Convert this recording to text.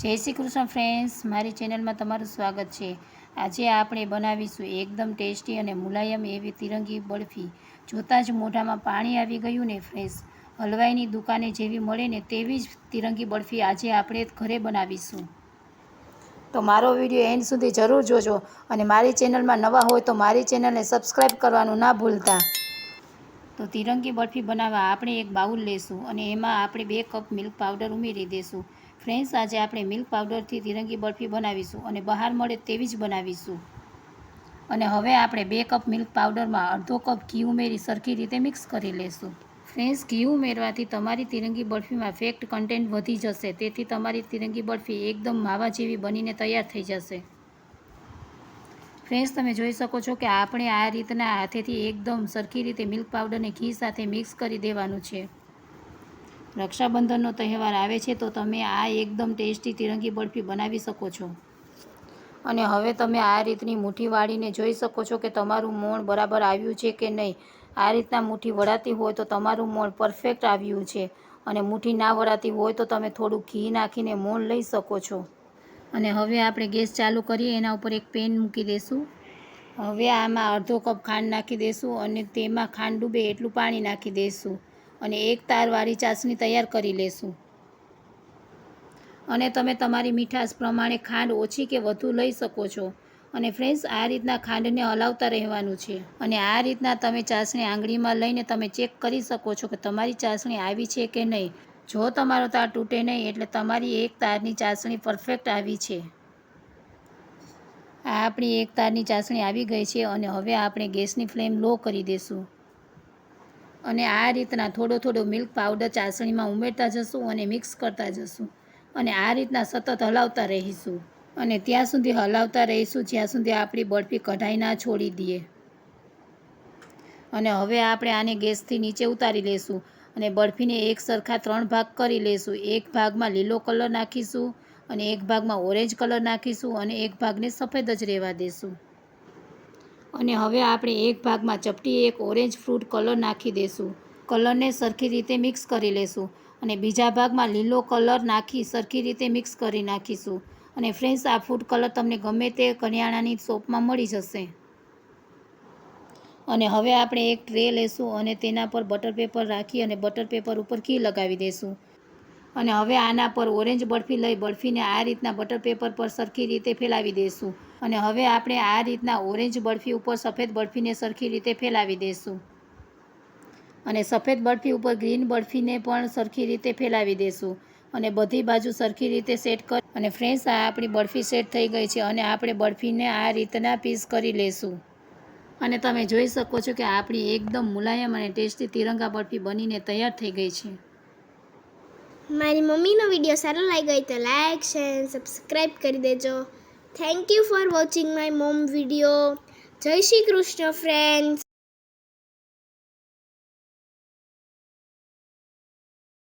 જય શ્રી કૃષ્ણ ફ્રેન્ડ્સ મારી ચેનલમાં તમારું સ્વાગત છે. આજે આપણે બનાવીશું એકદમ ટેસ્ટી અને મુલાયમ એવી તિરંગી બરફી. જોતાં જ મોઢામાં પાણી આવી ગયું ને ફ્રેન્ડ્સ હલવાઈની દુકાને જેવી મળે ને તેવી જ તિરંગી બરફી આજે આપણે ઘરે બનાવીશું. તો મારો વીડિયો એન્ડ સુધી જરૂર જોજો અને મારી ચેનલમાં નવા હોય તો મારી ચેનલને સબસ્ક્રાઈબ કરવાનું ના ભૂલતા. તો તિરંગી બરફી બનાવવા આપણે એક બાઉલ લેશું અને એમાં આપણે બે કપ મિલ્ક પાવડર ઉમેરી દઈશું ફ્રેન્ડ્સ, આજે આપણે મિલ્ક પાવડરથી તિરંગી બરફી બનાવીશું અને બહાર મળે તેવી જ બનાવીશું. અને હવે આપણે બે કપ મિલ્ક પાવડરમાં અડધો કપ ઘી ઉમેરી સરખી રીતે મિક્સ કરી લેશું. ફ્રેન્ડ્સ, ઘી ઉમેરવાથી તમારી તિરંગી બરફીમાં ફેક્ટ કન્ટેન્ટ વધી જશે, તેથી તમારી તિરંગી બરફી એકદમ માવા જેવી બનીને તૈયાર થઈ જશે. ફ્રેન્ડ્સ, તમે જોઈ શકો છો કે આપણે આ રીતના હાથેથી એકદમ સરખી રીતે મિલ્ક પાવડરને ઘી સાથે મિક્સ કરી દેવાનું છે. રક્ષાબંધનનો તહેવાર આવે છે, તો તમે આ એકદમ ટેસ્ટી તિરંગી બરફી બનાવી શકો છો. અને હવે તમે આ રીતની મુઠ્ઠી વાળીને જોઈ શકો છો કે તમારું મોણ બરાબર આવ્યું છે કે નહીં. આ રીતના મુઠ્ઠી વળાતી હોય તો તમારું મોણ પરફેક્ટ આવ્યું છે. અને મુઠ્ઠી ના વળાતી હોય તો તમે થોડું ઘી નાખીને મોણ લઈ શકો છો. અને હવે આપણે ગેસ ચાલુ કરીએ, એના ઉપર એક પેન મૂકી દઈશું હવે આમાં અડધો કપ ખાંડ નાખી દઈશું અને તેમાં ખાંડ ડૂબે એટલું પાણી નાખી દઈશું અને એક તારવાળી ચાસણી તૈયાર કરી લેશું. અને તમે તમારી મીઠાશ પ્રમાણે ખાંડ ઓછી કે વધુ લઈ શકો છો. અને ફ્રેન્ડ્સ, આ રીતના ખાંડને હલાવતા રહેવાનું છે. અને આ રીતના તમે ચાસણી આંગળીમાં લઈને તમે ચેક કરી શકો છો કે તમારી ચાસણી આવી છે કે નહીં. જો તમારો તાર તૂટે નહીં, એટલે તમારી એક તારની ચાસણી પરફેક્ટ આવી છે. આ આપણી એક તારની ચાસણી આવી ગઈ છે અને હવે આપણે ગેસની ફ્લેમ લો કરી દઈશું અને આ રીતના થોડો થોડો મિલ્ક પાવડર ચાસણીમાં ઉમેરતા જશું અને મિક્સ કરતા જશું. અને આ રીતના સતત હલાવતા રહીશું. અને ત્યાં સુધી હલાવતા રહીશું, જ્યાં સુધી આપણી બરફી કઢાઈ ના છોડી દઈએ. અને હવે આપણે આને ગેસથી નીચે ઉતારી લઈશું અને બરફીને એક સરખા ત્રણ ભાગ કરી લઈશું એક ભાગમાં લીલો કલર નાખીશું અને એક ભાગમાં ઓરેન્જ કલર નાખીશું અને એક ભાગને સફેદ જ રહેવા દઈશું અને હવે આપણે એક ભાગમાં ચપટી એક ઓરેન્જ ફ્રૂટ કલર નાખી દઈશું કલરને સરખી રીતે મિક્સ કરી લેશું અને બીજા ભાગમાં લીલો કલર નાખી સરખી રીતે મિક્સ કરી નાખીશું. અને ફ્રેન્ડ્સ, આ ફૂડ કલર તમને ગમે તે કરિયાણાની શોપમાં મળી જશે. અને હવે આપણે એક ટ્રે લેશું અને તેના પર બટર પેપર રાખી અને બટર પેપર ઉપર ઘી લગાવી દઈશું અને હવે આના પર ઓરેન્જ બરફી લઈ બરફીને આ રીતના બટર પેપર પર સરખી રીતે ફેલાવી દઈશું અને હવે આપણે આ રીતના ઓરેન્જ બરફી ઉપર સફેદ બરફીને સરખી રીતે ફેલાવી દઈશું. અને સફેદ બરફી ઉપર ગ્રીન બરફીને પણ સરખી રીતે ફેલાવી દઈશું. અને બધી બાજુ સરખી રીતે સેટ કરી અને ફ્રેન્ડ્સ, આ આપણી બરફી સેટ થઈ ગઈ છે અને આપણે બરફીને આ રીતના પીસ કરી લઈશું. અને તમે જોઈ શકો છો કે આપણી એકદમ મુલાયમ અને ટેસ્ટી તિરંગા બરફી બનીને તૈયાર થઈ ગઈ છે. મારી મમ્મીનો વીડિયો સારો લાગ્યો હોય તો લાઈક, શેર સબસ્ક્રાઈબ કરી દેજો. Thank you for watching my mom video જય શ્રી કૃષ્ણ ફ્રેન્ડ્સ